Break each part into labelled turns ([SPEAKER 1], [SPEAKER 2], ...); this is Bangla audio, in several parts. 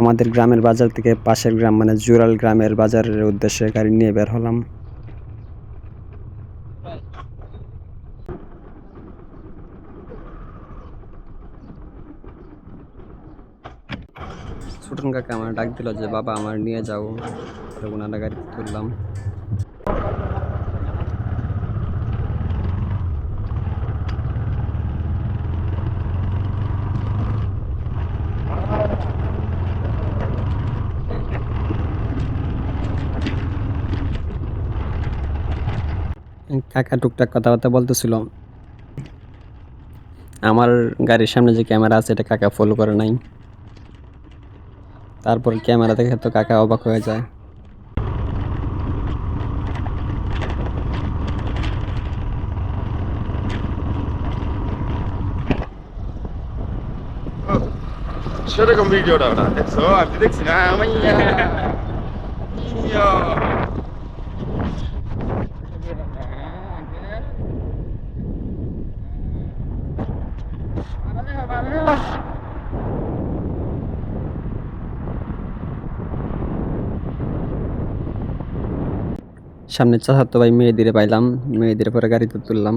[SPEAKER 1] আমাদের গ্রামের বাজার থেকে পাশের গ্রাম মানে জুরাল গ্রামের বাজারের উদ্দেশ্যে গাড়ি নিয়ে বের হলাম। ছোটন কাকা আমার ডাক দিল যে, বাবা, আমার নিয়ে যাও। ওনারা গাড়ি তুললাম। কাকা টুকটাক কথাবার্তা বলতেছিল। আমার গাড়ির সামনে যে ক্যামেরা আছে এটা কাকা ফলো করে নাই। তারপর ক্যামেরা দেখে তো কাকা অবাক হয়ে যায়।
[SPEAKER 2] সেরকম ভিডিওটা ওটা দেখছ? আমি দেখছি না
[SPEAKER 1] সামনে চাচাতো ভাই মেয়েদের পাইলাম মেয়েদের পরে গাড়িতে তুললাম।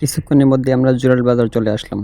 [SPEAKER 1] কিছুক্ষণের মধ্যে আমরা জুরাল বাজার চলে আসলাম।